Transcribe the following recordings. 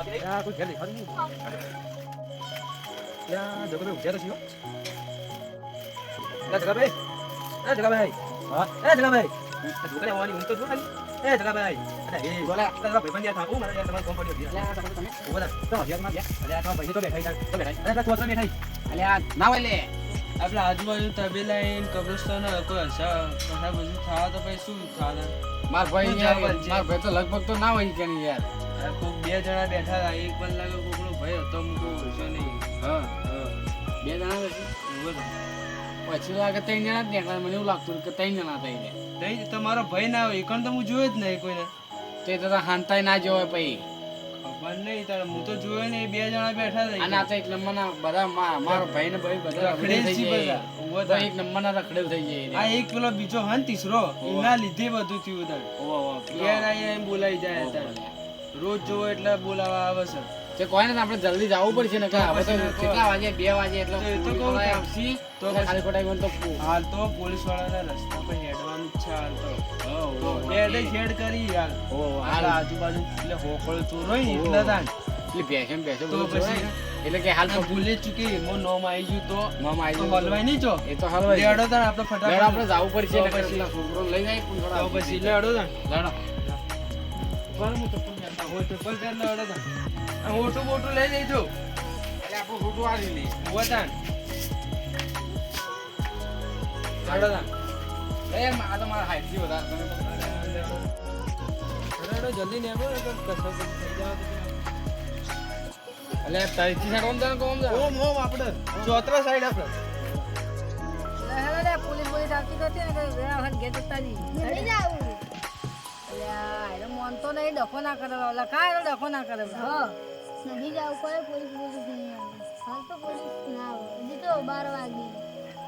યા કોઈ ઘેર દેખાતું 거. 야, જગાભાઈ ઉઠ્યા તો છીએ 야, યા જગાભાઈ 야, જગાભાઈ હા એ જગાભાઈ આ છોકરાને આવવાની ઊંઘ તો જુઓ ખાલી. એ જગાભાઈ અરે એ બોલા તારા ભાઈબંધ યાર થાકું મને યાર તમારે ફોન પડ્યો યાર. અલ્યા, આ તમે તમે. ઊભો થા. તો હરિયાળમાં બેસ. અરે આ તમારા ભાઈને તો બેઠા યાર. તો બેઠા. અરે પેલા તું અત્યારે બેઠા. અલ્યા, ના હોય આપણે આજુબાજુ તબેલા ઈન કબ્રસ્તાન કોઈ હસા કશા બધું થાવા તો પછી શું થાવા માર ભાઈ યાર, માર ભાઈ તો લગભગ તો ના હોય કે નહીં યાર કોક બે જણા બેઠા હતા એક પણ લાગે કોકનો ભય હતો મૂકો ઓળખ્યો નહીં. હા. બે જણા ઊભો પછી લાગે ત્રણ જણા જ નીકળ્યા મને એવું લાગતું કે ત્રણ જણા થઈ ગયા નહીં તમારો ભય ના હોય એકણ તો હું જોયો જ નહીં કોઈને. તે તો હાનતાય ના જોવાય પછી. ખબર નહીં તારે હું તો જોયો નહીં બે જણા બેઠા હતા અને આ તો એક નંબરના બધા મારો ભાઈ ને ભાઈ બધા રખડેલ છે જાય. બધા. ઊભો તો. એક નંબરના રખડેલ થઈ જાય આ એક પેલો બીજો હન તીસરો એના લીધે બધું થયું તારે ઓ ઓ ઘેર આવીને એમ બોલાઈ જાય તારે રોજ જોવો એટલે બોલાવા આવે છે તે કોઈ ને આપણે જલ્દી જવું પડશે ને કે હવે તો કેટલા વાગે બે વાગે એટલે તો એ તો કહું વાળા તો. તો તો ખાલી ખોટા ગયો તો હાલ તો પોલીસ વાળાના રસ્તા પર હેડવાનું છે હાલ તો. હેડે હેડ કરી હાલ હો, હાલ. આજુબાજુ એટલે હોકળ ચોર હોય ને એટલે તાન એટલે ને ભેંસો તો પછી? એટલે કે હાલ તો ભૂલી ચૂકી મો નોમ આવી ગયું તો નોમ આવી ગયું. હલવાય નહીં જો એ તો હલવાઈ લેડો તાન આપણે ફટાફટ આપણે જવું પડશે તો પછી- છોકરો લઈ જાય પણ પછી લેડો તાન લેડો. પર હું પહેરતા હોય ચપ્પલ પહેર લેડો તાન આ મોટું મોટું લઈ લેજો એટલે આપણું ખોટું વાળી લે. ઊભો તાન લેડો તાન એ આ તો મારા height થી વધારે તમે પકડો. જલ્દી ને તો કશો થઈ જાવ એટલે તઈથી સાઈડ ઓમ જાઓ કે ઓમ? ઓમ આપણે ચોતરા સાઈડ આપણે પોલીસ પોલીસ આવતી નથી ને કઈ વેળા વખત ઘેર જતા નહીં નહીં જાવું. અલ્યા એને મોનતો નહીં ડખો ના કરે ઓલા કાંઈ એનો ડખો ના કરે હા. નહીં જાવું પડે પોલીસ પોલીસ નહીં આવે. હાલ તો પોલીસ ના આવે. હજી તો બાર વાગે.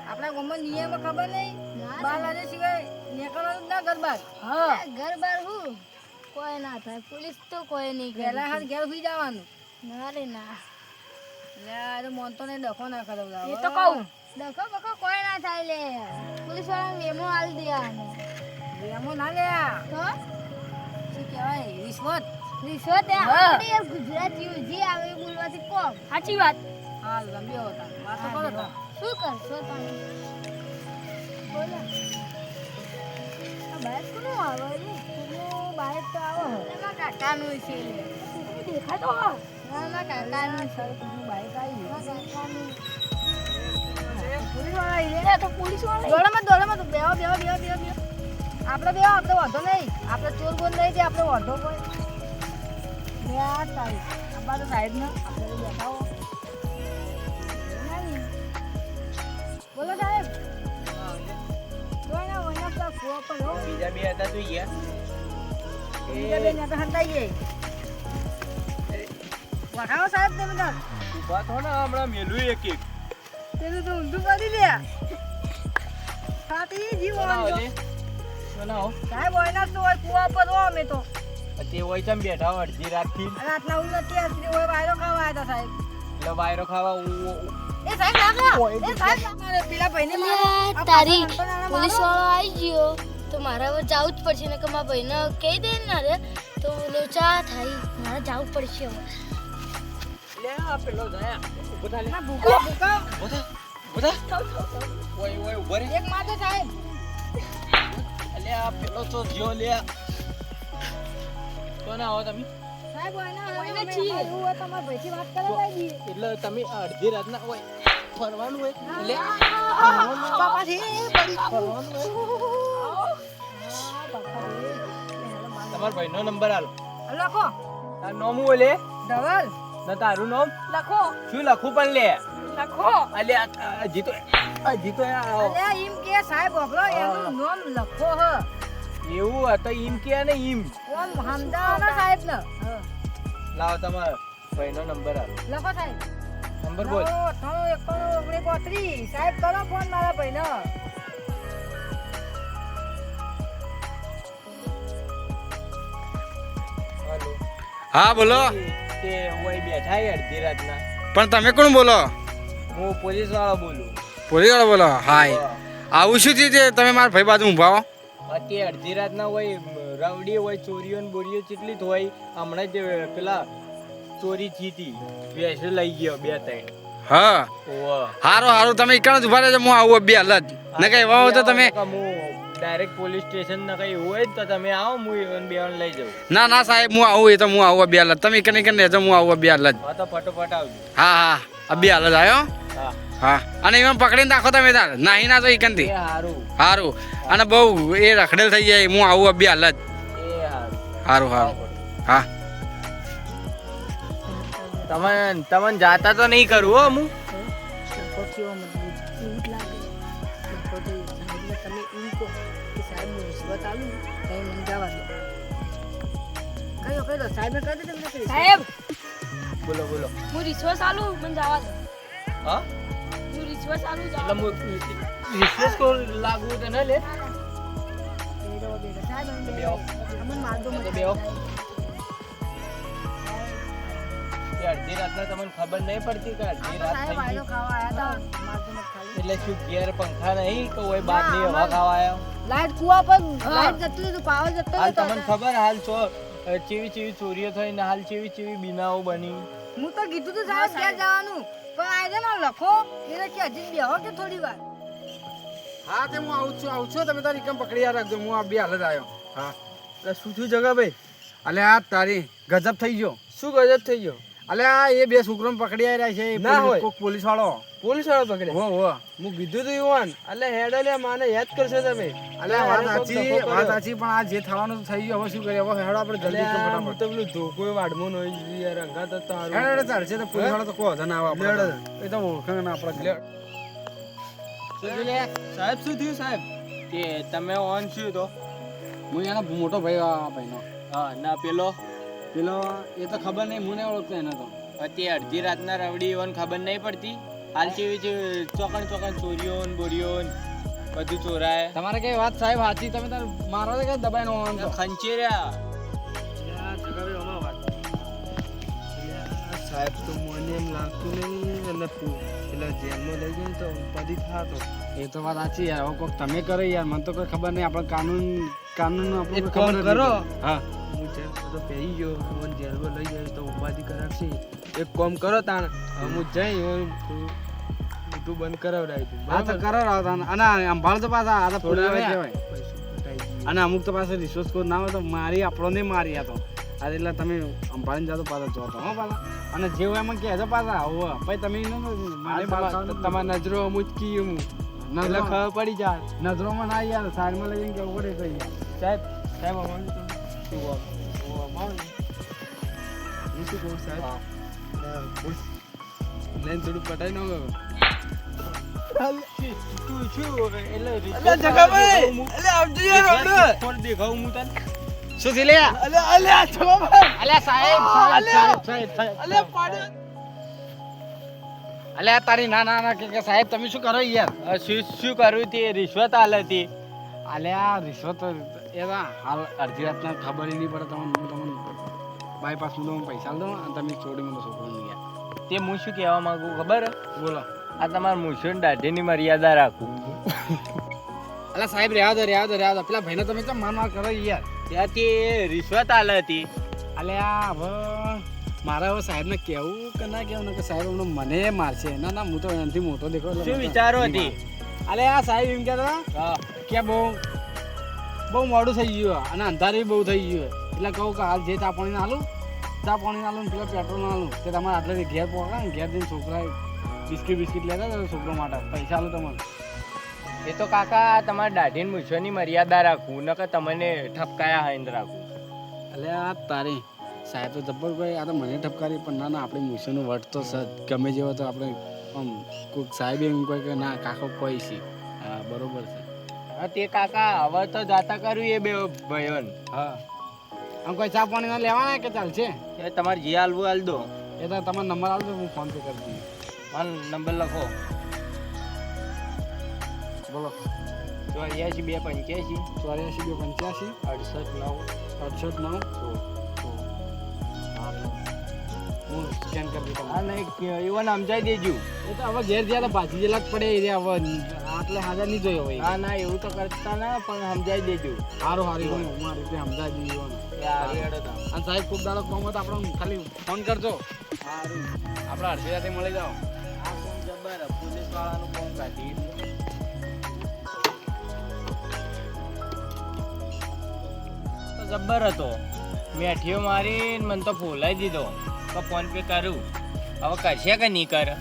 આપણા ગામમાં નિયમ ખબર નહીં? બાર વાગે સિવાય નીકળવાનું ના ઘર બહાર હા. ઘર બાર હું? કોઈ ના થાય. પોલીસ તો કોઈ નહીં કરે. હાથ ઘેર સુઈ જવાનું. ના રે ના. એને મોનતો નહીં ડખો ના કરે. એ તો કહું. ડખો બખો કોઈ ના થાય લે. પોલીસવાળા મેમો હાલ દેવાનો એમો ના તો શું કહેવાય? રિશ્વત. રિશ્વત એ આપણે ગુજરાતીઓ જે આવે એ બોલવાથી કોમ. સાચી વાત. હા ગમ્યો હતા વાતો કરો તો શું કરશો તમે? બોલો. આ બાઈક કોનું આવે રે કોનું બાઈક તો આવે. એમાં કાકાનું છે દેખાતો હા ના કાકાનું છે. બાઈક આવી કાકાનું પોલીસવાળા દોડામાં દોડામાં બેહો બેહો બેહો બેહો બેહો. આપણે બે આપણે વાંધો નહીં. આપણે ચોર બોલ નહીં છે આપણે વાંધો કોઈ બે આ તારીખ આપણા તો સાઈડ ને. આપણે તો બેઠા હો. બોલો સાહેબ. કોઈ ના વના પણ હો. બીજા બે હતા તો યાર. બીજા બે ને તો હંતાઈએ. વખાવો સાહેબ તમે તો. ઊભા થો ને હમણાં મેલું એક એક. તેનું તો ઊંધું કરી લે. ખાતી જીવ બનાવો. સાહેબ હોય ના તો હોય કુવા પર હો અમે તો. તે હોય ચમ બેઠા હોય અડધી રાતથી. રાતના હું નથી આવતી હોય વાયરો ખાવા આવ્યા સાહેબ. એટલે વાયરો ખાવા હું એ સાહેબ લાગો. એ સાહેબ મારે પેલા ભાઈને મારો. આ તારી પોલીસ વાળો આવી ગયો. તો મારે હવે જવું જ પડશે ને કે મારા ભાઈને કહી દે ને રે તો લોચા થાય. મારે જવું પડશે હવે. ના, ભૂકો, ભૂકો. ઓય ઓય ઊભો એક માથે સાહેબ લે આ પેલો તો જ્યો લે કોના આવો તમે. એટલે તમે અડધી રાતના હોય ફરવાનું હોય લે બાપા છે, એ પડી. ફરવાનું હોય. હા, બાપા રે. તમારા ભાઈનો નંબર આલો. લખો. તાર નામ હું લે? ધવલ. ના તારું નામ? લખો. શું લખું પણ લે? લખો. અલે આ હજી તો અલ્યા એમ કે સાહેબ એનું નામ લખો હ. એવું હતો એમ કે ને એમ ઓમ સમજાવવાના સાહેબ ને. લાવો તમારો ભાઈનો નંબર આલો. લખો સાહેબ. નંબર બોલ. એકાણું, બત્રીસ. સાહેબ કરો ફોન મારા ભાઈને. હાલો. હા બોલો. તે હોય બેઠા અડધી રાતના પણ તમે કોણ બોલો? હું પોલીસ વાળો બોલું. પોલીસ વાળો બોલો. હાય. આવું શું થયું છે? તમે મારા ભાઈ બાજુ ઊભા હો. અત્યારે અડધી રાતના હોય રાવડી હોય ચોરીઓ ને બોરીઓ ચીટલી જ હોય. હમણાં જ પેલા ચોરી થઈ હતી. ભેંસો લઈ ગયો બે ત્રણ. હા. હારો હારું. તમે એકણ જ ઊભા રહેજો. હું આવું બે હાલત ને કઈ એવા હોય તો તમે. ડાયરેક્ટ પોલીસ સ્ટેશન ના કઈ હોય તો તમે આવો હું બે લઈ જાઉં. ના ના સાહેબ હું આવું એ તો હું આવું બે અલગ તમે એકણ એકણ રહેજો હું આવું બે હાલત હા તો ફટોફટ આવજો. હા હા. બે હાલત આવ્યો હા. અને એમાં પકડીને નાખો તમે તાર. નાહી ના તો એકનથી સારું અને બહુ એ રખડેલ થઈ જાય. હું આવું અભી હાલત એ હારું. સારું સારું હા. તમે તમને જાતા તો નહીં કરું હો હું. જ તમે સાહેબ બોલો બોલો. હું રિશ્વત આલું મને જવા દો. હા? એટલે કો લાગુ તો ન લે બેડો બેડો સાહેબ અમે બેહો. માર દો મને બેહો. અડધી રાતના તમને ખબર નહીં પડતી કે અડધી રાત થઈ ગઈ. ખાવા આયા હતા માર દો મત ખાલી. એટલે શું ઘેર પંખા નહીં કે કોઈ બારની હવા ખાવા આવ્યો લાઈટ કુવા પર લાઈટ જતું હતું પાવર જતો હાલ હતો તમને ખબર હાલ છો ચેવી ચેવી ચોરીઓ થઈ ને હાલ ચીવી ચીવી બીનાઓ બની. હું તો કીધું તું સાહેબ ક્યાં જવાનું? પણ આજે ના લખો. એને કે હજી બેહો કે થોડી વાર. હા તે હું આવું છું આવું છું. તમે તારી એકમ પકડી રાખજો. હું આ બે હાલત આવ્યો હા. એટલે શું થયું જગા ભાઈ? અલે આ તારી ગજબ થઈ ગયો. શું ગજબ થઈ ગયો? અલે આ એ બે છોકરાને પકડી આવ્યા છે. ના હોય. કોક પોલીસ વાળો પોલીસ વાળો પકડે. હો હો હું કીધું તું યુવાન. એટલે હેડ લે માને યાદ કરશો તમે. અલે વાત સાચી વાત સાચી પણ આ જે થવાનું થઈ ગયું હવે શું કરીએ? હવે હેડો આપણે જલ્દી ફટાફટ. તો પેલું ધોકો વાડમો નો યાર અંગા તો તારું. હેડ તાર છે તો પોલીસ વાળો તો કહો ધન આવા લેડો. એ તો ઓળખાણ ના આપણે. સાહેબ શું થયું સાહેબ? કે તમે ઓન શું તો? હું એનો મોટો ભાઈ આ ભાઈનો. હા ના પેલો. પેલો એ તો ખબર નહીં મને ઓળખતો એને તો. અત્યારે અડધી રાતના રવડી ઓન ખબર નહીં પડતી. હાલ જેવી છે ચોકણ ચોકણ ચોરીઓ ને બોરીઓ ને બધું ચોરાય. તમારે કઈ વાત સાહેબ સાચી? તમે તાર મારો તો કઈ દબાઈ નો આમ ખંચી રહ્યા. સાહેબ તો મને એમ લાગતું નહીં અને પેલા જેલમાં લઈ જાય તો ઉપાધિ થાતો. એ તો વાત સાચી યાર હવે કોક તમે કરો યાર મને તો કોઈ ખબર નહીં આપણે કાનૂન કાનૂન આપણે ખબર કરો. હા જેલ તો પહેરી ગયો મને જેલમાં લઈ જાય તો ઉપાધિ કરાવશે. એક કોમ કરો તાણ હવે હું જઈ હું તું બંધ કરાવડાવી તું હા તો કરાવડાવ તાણ. અને સંભાળ તો પાછા આ તો પુરાવા કહેવાય. અને અમુક તો પાસે રિસોર્સ કોડ ના હોય તો મારી આપણો નહીં મારી આ તો. આ એટલે તમે સંભાળીને જાતો પાછા જોતો હો પાછા. અને જે હોય એમાં કહેજો પાછા આવો પછી તમે મારે તમા- તમારી નજરો અમુક કી હું. નજરો ખબર પડી જાય. નજરોમાં ના યાર સાઈડમાં લઈ જઈને કેવું પડે સાહેબ સાહેબ અમારું શું ને. હું શું કહું સાહેબ હા, બોલ. લઈને થોડું પટાઈ નાખો તું શું એટલે અલ્યા જગાભાઈ! અલ્યા આવજો યાર. થોડું દેખાવું હું તને શું થી લે અલ્યા અલ્યા જગાભાઈ! અલ્યા સાહેબ અલ્યા! સાહેબ સાહેબ અલ્યા પાડ્યો. અલ્યા તારી ના ના ના કે કે સાહેબ તમે શું કરો યાર શું શું કર્યું તે રિશ્વત આલે હતી અલે આ રિશ્વત એ હાલ અડધી રાતના ખબર નહીં પડે તમને તમને બાયપાસમાં પૈસા દઉં અને તમે છોડી મને છોકરો નહીં ગયા તે હું શું કહેવા માંગુ ખબર? બોલો. આ તમારા મૂછો દાઢીની મર્યાદા રાખું. અલા સાહેબ રહ્યા દો રહ્યા દો રહ્યા દો. પેલા ભાઈને તમે કેમ માર માર કરો યાર? ત્યાં તે રિશ્વત આલે હતી. અલ્યા હવે મારે હવે સાહેબને કહેવું કે ના કહેવું? ને કે સાહેબ હમણાં મને મારશે. ના ના હું તો એનાથી મોટો દેખો શું વિચારો હતી? અલે આ સાહેબ એમ કહેતા હતા કે બહુ બહુ મોડું થઈ ગયું. અને અંધારી બહુ થઈ ગયું. એટલે કહું કે હાલ જે ચા પાણી નાલું ચા પાણી નાલું પેલા પેટ્રોલ નાલું કે તમારે આટલે ઘેર પહોંચા ને ઘેર જઈને છોકરા બિસ્કિટ બિસ્કિટ લેતા હતા છોકરો માટે. પૈસા આલો તમારે. એ તો કાકા તમારા દાઢીને મૂછોની મર્યાદા રાખું નકર તમને ઠપકાયા હાઈન રાખવું એટલે આ તારી. સાહેબ તો જબ્બર ભાઈ આ તો મને ઠપકારી પણ ના ના આપણે મુસાનું વટ તો ગમે જેવો તો આપણે આમ કોઈક સાહેબ એમ કોઈ કે ના કાકો કોઈ છે. હા બરોબર છે. હા તે કાકા હવે તો જાતા કર્યું એ બે ભાઈઓન. હા. આમ કોઈ ચા પાણી લેવાના કે ચાલશે એ તમારે જે હાલવું હાલ દો. એ તો તમારો નંબર આવજો હું ફોન પે કરી દઉં હાલ નંબર લખો. બોલો. ચોર્યાસી બે પંચ્યાસી. ચોર્યાસી બે પંચ્યાસી. અડસઠ નવ. અડસઠ નવ. હું સ્કેન કરી દઉં હા નહીં કે ઈવન સમજાઈ દેજો. એ તો હવે ઘેર જ્યારે ભાજી જેલા જ પડે એ હવે. આટલે હાજર નહીં જોયો હવે હા ના એવું તો કરતા ના પણ સમજાઈ દેજો. સારું સારું હું આ રીતે સમજાવી તમે. અને સાહેબ ખૂબ દાડો કોમ તો આપણે ખાલી ફોન કરજો. હારું. આપણે અડધી રાતે મળી જાઓ. આ કોમ જબર પોલીસ વાળાનું કોમ કાઢી. તો જબ્બર હતો. મેઠીઓ મારીને મને તો ફોલાઈ દીધો. તો ફોન પે કરું. હવે કરશે કે નહીં કરે? કરે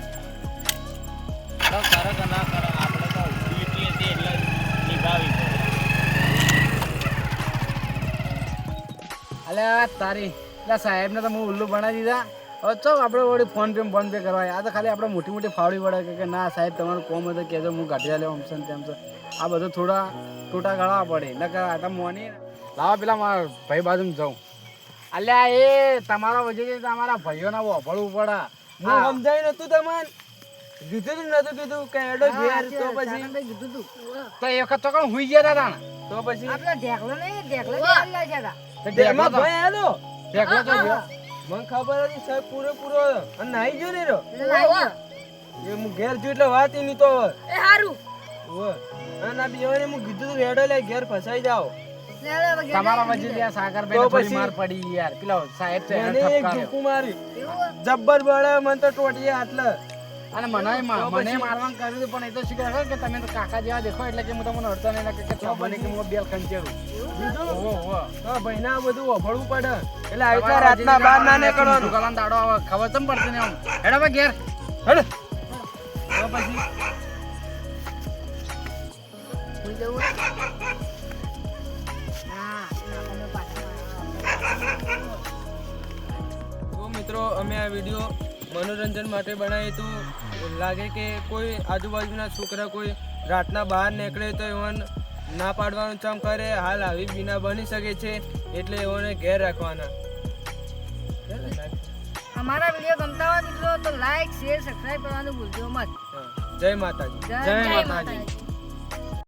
કે ના કરે? આપણે તો ડ્યુટી હતી એટલે નિભાવી પડે. તારી એટલે સાહેબને તો હું ઉલ્લુ બનાવી દીધા. હવે ચો આપણે વળી ફોન પે ફોન પે કરવા? આ તો ખાલી આપણે મોટી મોટી ફાવડી પડે કે- ના, સાહેબ, તમારું કોમ હતો, કહેજો, હું ગાંઠિયા લેવા આમ તેમ છે આ બધું થોડા ટૂટા ગાળવા પડે. એટલે મોની લાવા પેલા મારા ભાઈ બાજુ જાઉં. અલ્યા એ તમારા વચ્ચે તમારા ભાઈઓના વફળવું પડે. હું સમજાય નતું તમને? કીધું તું નતું કીધું કે એડો ઘેર તો પછી? કીધું તું. તો એ વખત તો કોણ હુઈ ગયા હતા તો પછી? આપણે ઢેકલો નહીં ઢેકલો ચાલી ગયા હતા એમાં ભાઈ આલો ઢેકલો તો ગયો. મને ખબર હતી સાહેબ પૂરેપૂરો અને નાઈ ગયો ને રો. એ હું ઘેર જોઈ એટલે વાત નહીં તો એ હારું. ઓવે. અને આ હું કીધું તું રેડો લે ઘેર ફસાઈ જાઓ. તમારા વચ્ચે ત્યાં સાગર તો માર પડી યાર. પેલો સાહેબ છે એને એક ઠપકાર્યો. મારી. જબ્બર બળે મને તો ટોટીએ આટલે અને મને મને મારવાનું કર્યું પણ એ તો કે તમે તો કાકા જેવા દેખો એટલે કે હું તમને અડતો નહીં કે તો બને કે હું બેલ ખંચેરું. ઓહો ઓહો. તો ભાઈને આ બધું વફળવું પડે. એટલે આવી રાતના બહાર ના નીકળવાનું. દુકાન દાડો આવે ખબર ચમ પડતી ને આમ? હેડો ભાઈ ઘેર. હેડ. તો પછી જવું? તો મિત્રો અમે આ વીડિયો મનોરંજન માટે બનાવ્યું હતું લાગે કે કોઈ આજુબાજુના છોકરા કોઈ રાતના બહાર નીકળે તો એવન ના પાડવાનું ચમ કરે હાલ આવી બીના બની શકે છે એટલે એઓને ઘેર રાખવાના. અમારા વીડિયો ગમતા હોય મિત્રો તો લાઈક શેર સબસ્ક્રાઇબ કરવાનું ભૂલજો મત. જય માતાજી. જય માતાજી.